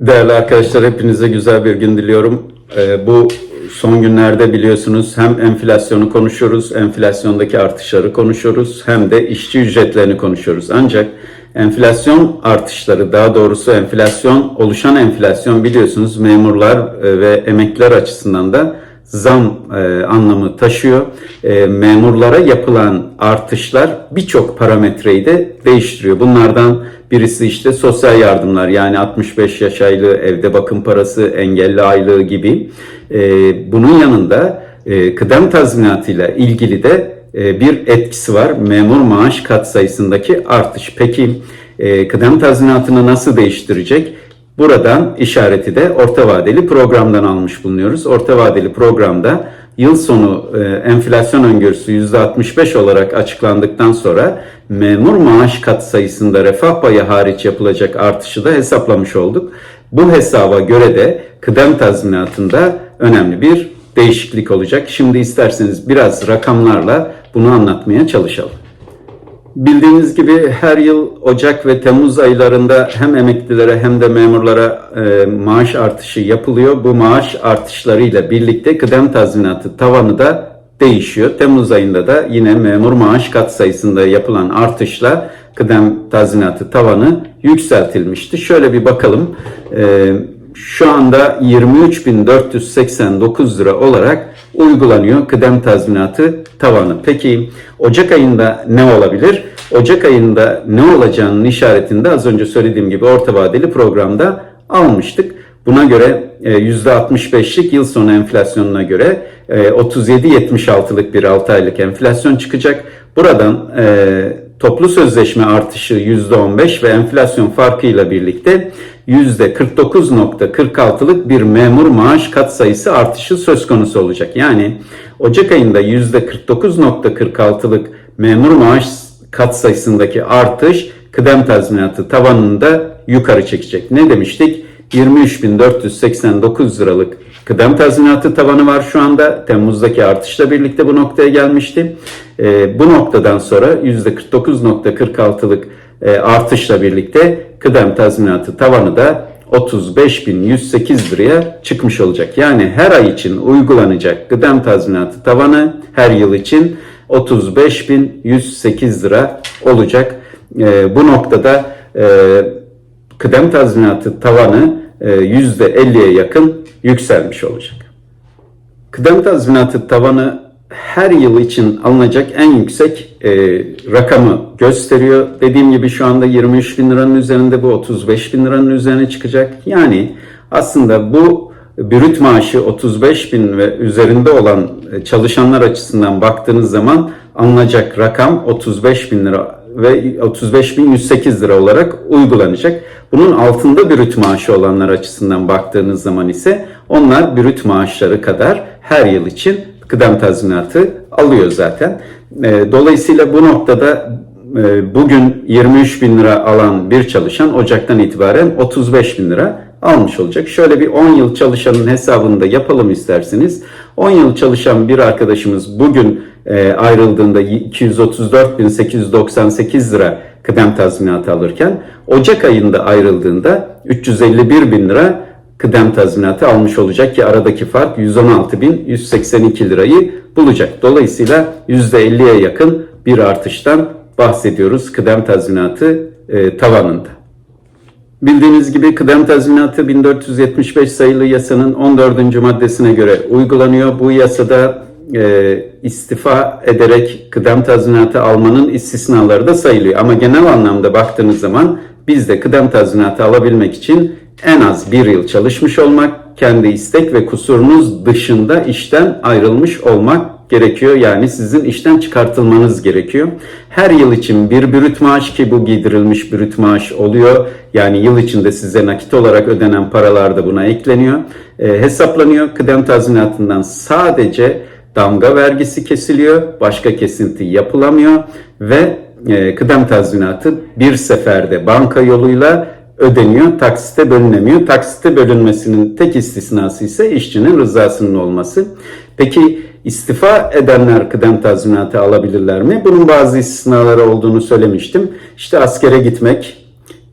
Değerli arkadaşlar hepinize güzel bir gün diliyorum. Ee, bu son günlerde biliyorsunuz hem enflasyonu konuşuyoruz, enflasyondaki artışları konuşuyoruz hem de işçi ücretlerini konuşuyoruz. Ancak enflasyon artışları daha doğrusu enflasyon oluşan enflasyon biliyorsunuz memurlar e, ve emekliler açısından da zam e, anlamı taşıyor. E, memurlara yapılan artışlar birçok parametreyi de değiştiriyor. Bunlardan birisi işte sosyal yardımlar yani 65 yaş aylığı, evde bakım parası, engelli aylığı gibi. E, bunun yanında e, kıdem tazminatıyla ilgili de e, bir etkisi var. Memur maaş katsayısındaki artış. Peki e, kıdem tazminatını nasıl değiştirecek? Buradan işareti de orta vadeli programdan almış bulunuyoruz. Orta vadeli programda yıl sonu e, enflasyon öngörüsü %65 olarak açıklandıktan sonra memur maaş katsayısında refah payı hariç yapılacak artışı da hesaplamış olduk. Bu hesaba göre de kıdem tazminatında önemli bir değişiklik olacak. Şimdi isterseniz biraz rakamlarla bunu anlatmaya çalışalım. Bildiğiniz gibi her yıl Ocak ve Temmuz aylarında hem emeklilere hem de memurlara e, maaş artışı yapılıyor. Bu maaş artışlarıyla birlikte kıdem tazminatı tavanı da değişiyor. Temmuz ayında da yine memur maaş kat sayısında yapılan artışla kıdem tazminatı tavanı yükseltilmişti. Şöyle bir bakalım. E, şu anda 23.489 lira olarak uygulanıyor kıdem tazminatı tavanı. Peki Ocak ayında ne olabilir? Ocak ayında ne olacağının işaretini de az önce söylediğim gibi orta vadeli programda almıştık. Buna göre %65'lik yıl sonu enflasyonuna göre 37.76'lık bir 6 aylık enflasyon çıkacak. Buradan toplu sözleşme artışı %15 ve enflasyon farkıyla birlikte %49.46'lık bir memur maaş katsayısı artışı söz konusu olacak. Yani Ocak ayında %49.46'lık memur maaş katsayısındaki artış kıdem tazminatı tavanını da yukarı çekecek. Ne demiştik? 23.489 liralık kıdem tazminatı tavanı var şu anda. Temmuz'daki artışla birlikte bu noktaya gelmişti. E, bu noktadan sonra %49.46'lık e, artışla birlikte kıdem tazminatı tavanı da 35.108 liraya çıkmış olacak. Yani her ay için uygulanacak kıdem tazminatı tavanı her yıl için 35.108 lira olacak. E, bu noktada e, kıdem tazminatı tavanı e, %50'ye yakın yükselmiş olacak. Kıdem tazminatı tavanı her yıl için alınacak en yüksek e, rakamı gösteriyor. Dediğim gibi şu anda 23 bin liranın üzerinde bu 35 bin liranın üzerine çıkacak. Yani aslında bu brüt maaşı 35 bin ve üzerinde olan çalışanlar açısından baktığınız zaman alınacak rakam 35 bin lira ve 35.108 lira olarak uygulanacak. Bunun altında brüt maaşı olanlar açısından baktığınız zaman ise onlar brüt maaşları kadar her yıl için kıdem tazminatı alıyor zaten. Dolayısıyla bu noktada bugün 23 bin lira alan bir çalışan Ocak'tan itibaren 35 bin lira almış olacak. Şöyle bir 10 yıl çalışanın hesabını da yapalım isterseniz. 10 yıl çalışan bir arkadaşımız bugün e, ayrıldığında 234.898 lira kıdem tazminatı alırken Ocak ayında ayrıldığında 351 bin lira kıdem tazminatı almış olacak ki aradaki fark 116.182 lirayı bulacak. Dolayısıyla %50'ye yakın bir artıştan bahsediyoruz kıdem tazminatı e, tavanında. Bildiğiniz gibi kıdem tazminatı 1475 sayılı yasanın 14. maddesine göre uygulanıyor. Bu yasada e, istifa ederek kıdem tazminatı almanın istisnaları da sayılıyor. Ama genel anlamda baktığınız zaman biz de kıdem tazminatı alabilmek için en az bir yıl çalışmış olmak, kendi istek ve kusurunuz dışında işten ayrılmış olmak gerekiyor. Yani sizin işten çıkartılmanız gerekiyor. Her yıl için bir brüt maaş ki bu giydirilmiş brüt maaş oluyor. Yani yıl içinde size nakit olarak ödenen paralar da buna ekleniyor. E, hesaplanıyor. Kıdem tazminatından sadece damga vergisi kesiliyor, başka kesinti yapılamıyor ve e, kıdem tazminatı bir seferde banka yoluyla ödeniyor, taksite bölünemiyor. Taksite bölünmesinin tek istisnası ise işçinin rızasının olması. Peki istifa edenler kıdem tazminatı alabilirler mi? Bunun bazı istisnaları olduğunu söylemiştim. İşte askere gitmek,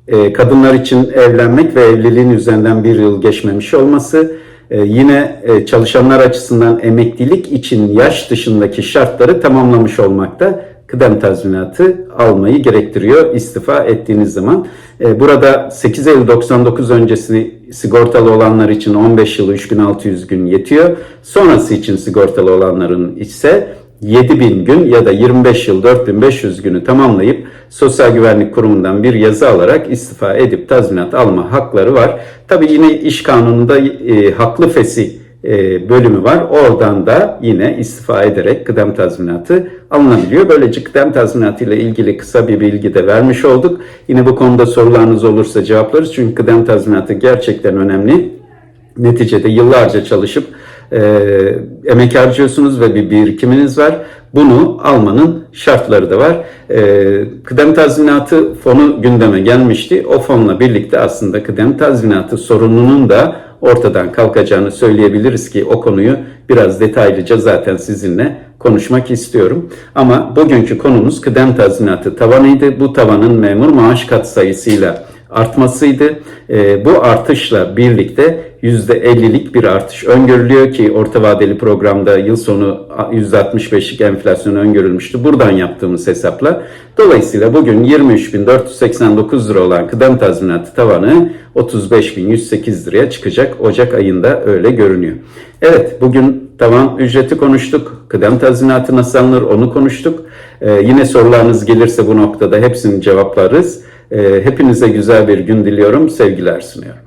e, kadınlar için evlenmek ve evliliğin üzerinden bir yıl geçmemiş olması, e, yine e, çalışanlar açısından emeklilik için yaş dışındaki şartları tamamlamış olmakta kıdem tazminatı almayı gerektiriyor istifa ettiğiniz zaman. E, Burada 8 Eylül 99 öncesi sigortalı olanlar için 15 yıl 3 gün 600 gün yetiyor. Sonrası için sigortalı olanların ise 7000 gün ya da 25 yıl 4500 günü tamamlayıp Sosyal Güvenlik Kurumu'ndan bir yazı alarak istifa edip tazminat alma hakları var. Tabii yine iş kanununda e, haklı fesih e, bölümü var. Oradan da yine istifa ederek kıdem tazminatı alınabiliyor. Böylece kıdem tazminatı ile ilgili kısa bir bilgi de vermiş olduk. Yine bu konuda sorularınız olursa cevaplarız. Çünkü kıdem tazminatı gerçekten önemli. Neticede yıllarca çalışıp e, emek harcıyorsunuz ve bir birikiminiz var. Bunu almanın şartları da var. E, kıdem tazminatı fonu gündeme gelmişti. O fonla birlikte aslında kıdem tazminatı sorununun da ortadan kalkacağını söyleyebiliriz ki o konuyu biraz detaylıca zaten sizinle konuşmak istiyorum. Ama bugünkü konumuz kıdem tazminatı tavanıydı. Bu tavanın memur maaş katsayısıyla artmasıydı. E, bu artışla birlikte %50'lik bir artış öngörülüyor ki orta vadeli programda yıl sonu %65'lik enflasyon öngörülmüştü. Buradan yaptığımız hesapla. Dolayısıyla bugün 23.489 lira olan kıdem tazminatı tavanı 35.108 liraya çıkacak. Ocak ayında öyle görünüyor. Evet bugün tavan ücreti konuştuk. Kıdem tazminatı nasıl alınır onu konuştuk. Ee, yine sorularınız gelirse bu noktada hepsini cevaplarız. Ee, hepinize güzel bir gün diliyorum. Sevgiler sunuyorum.